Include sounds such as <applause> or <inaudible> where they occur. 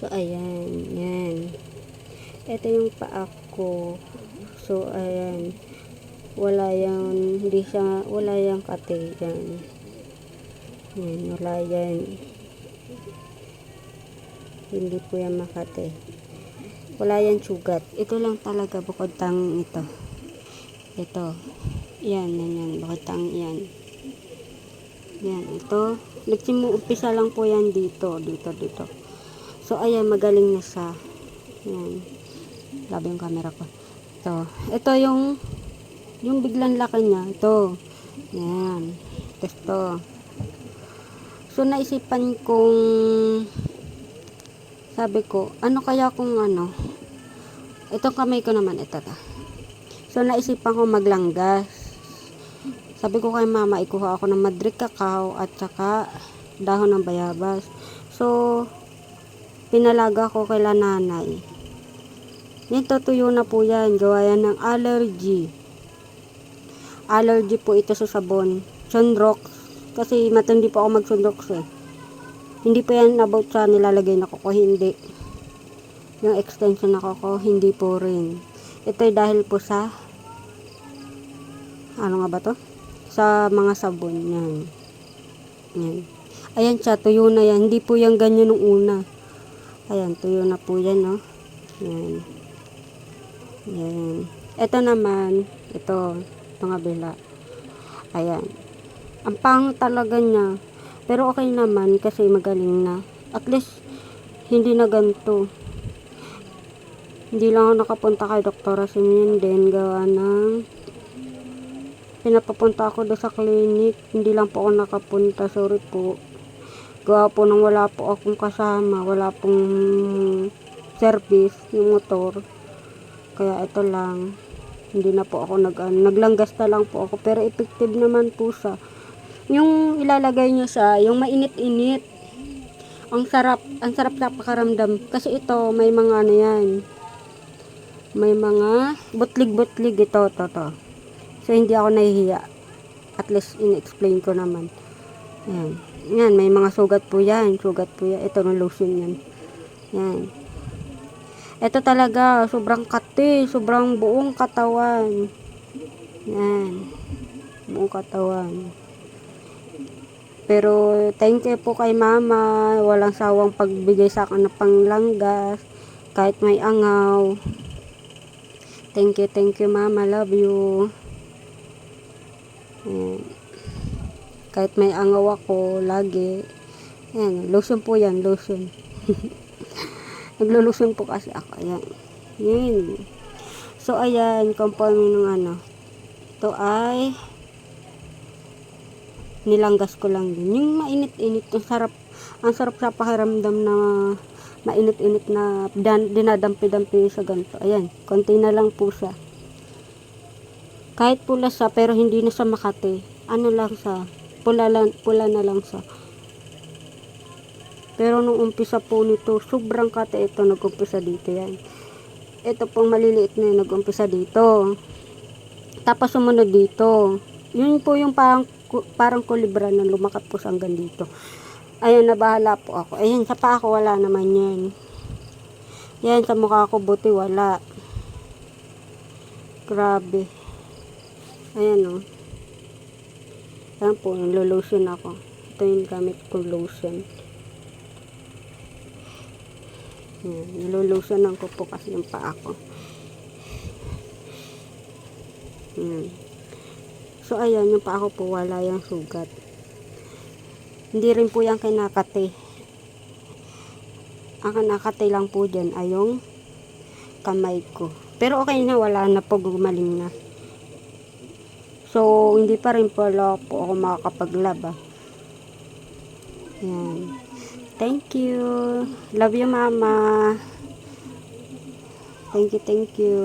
So, ayan. Yan. Ito yung paa ko. So, ayan. Wala yan. Hindi siya, wala yung kate. Yan. Yan, wala yan. Hindi po yan makate. Wala yan sugat. Ito lang talaga bukod tang ito. Ito. Yan, yan, yan. Bukod tang yan. Yan, ito. Nagsimu, umpisa lang po yan dito, dito, dito. So, ayan, magaling na siya. Yan. Labi yung camera ko. Ito. Ito yung, yung biglang laki niya. Ito. Yan. Ito. So, naisipan kong, sabi ko, ano kaya kung ano, itong kamay ko naman, ito ta. So, naisipan ko maglanggas. Sabi ko kay mama, ikuha ako ng madrid cacao at saka dahon ng bayabas. So, pinalaga ko kay nanay. Yan, tutuyo na po yan. Gawa yan ng allergy. Allergy po ito sa sabon. Sunrox. Kasi matindi po ako mag-sunrox eh. Hindi po yan about sa nilalagay na ko hindi. Yung extension na ko hindi po rin. Ito ay dahil po sa ano nga ba to? Sa mga sabon. Yan. Yan. Ayan siya, tuyo na yan. Hindi po yan ganyan nung una. Ayan, tuyo na po yan, no? Yan. Yan. Ito naman, ito, mga bila. Ayan. Ang pang talaga niya. Pero okay naman kasi magaling na. At least, hindi na ganito. Hindi lang ako nakapunta kay Dr. Simeon din gawa ng pinapapunta ako doon sa clinic. Hindi lang po ako nakapunta. Sorry po. Gawa po nang wala po akong kasama. Wala pong service yung motor. Kaya ito lang. Hindi na po ako nag ano, naglanggas na lang po ako. Pero effective naman po siya. Yung ilalagay nyo sa, yung mainit-init. Ang sarap, ang sarap sa pakaramdam. Kasi ito, may mga ano yan. May mga butlig-butlig ito, to, to. So, hindi ako nahihiya. At least, in-explain ko naman. Yan. Yan, may mga sugat po yan. Sugat po yan. Ito, ng lotion yan. Yan. Ito talaga, sobrang kati. Sobrang buong katawan. Yan. Buong katawan. Pero, thank you po kay mama. Walang sawang pagbigay sa akin ng panglanggas. Kahit may angaw. Thank you, thank you mama. Love you. Ayan. Kahit may angaw ako, lagi. Ayan, lotion po yan, lotion. <laughs> Naglo-lotion po kasi ako. Ayan. Yan. So, ayan, conforme ng ano. Ito ay nilanggas ko lang din. Yung mainit-init, ang sarap, ang sarap sa pakiramdam na mainit-init na dan, dinadampi-dampi sa ganito. Ayan, konti na lang po siya. Kahit pula siya, pero hindi na siya makati. Ano lang siya, pula, lang, pula na lang siya. Pero nung umpisa po nito, sobrang kate ito, nag-umpisa dito yan. Ito pong maliliit na yun, nag-umpisa dito. Tapos sumunod dito. Yun po yung parang, parang kulibra na lumakat po sa hanggang dito. Ayun, nabahala po ako. Ayun, sa paa ko wala naman yan. Yan, sa mukha ko buti wala. Grabe. Ayan o. Oh. Ayan po, nilolotion ako. Ito yung gamit ko lotion. Ayan, nilolotionan ko po kasi yung paa ko. Ayan. So, ayan, yung paa ko po wala yung sugat. Hindi rin po yan kinakate. Ang kinakate lang po dyan ay yung kamay ko. Pero okay na, wala na po, gumaling na. So, hindi pa rin pala po ako makakapaglaba. Yan. Thank you. Love you, mama. Thank you, thank you.